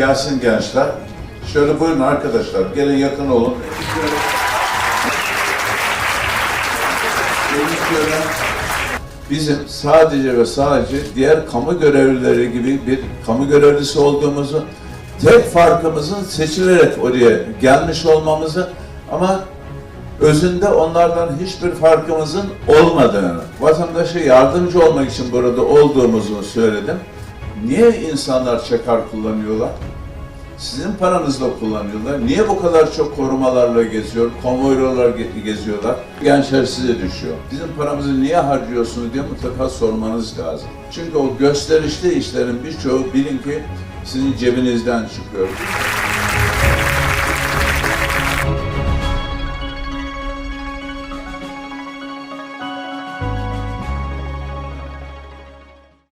gelsin gençler. Şöyle buyurun arkadaşlar, gelin yakın olun. Bizim sadece ve sadece diğer kamu görevlileri gibi bir kamu görevlisi olduğumuzu, tek farkımızın seçilerek oraya gelmiş olmamızı ama özünde onlardan hiçbir farkımızın olmadığını, vatandaşa yardımcı olmak için burada olduğumuzu söyledim. Niye insanlar çakar kullanıyorlar? Sizin paranızla kullanıyorlar. Niye bu kadar çok korumalarla geziyor, konvoylarla ge- geziyorlar? Gençler size düşüyor. Bizim paramızı niye harcıyorsunuz diye mutlaka sormanız lazım. Çünkü o gösterişli işlerin birçoğu bilin ki sizin cebinizden çıkıyor.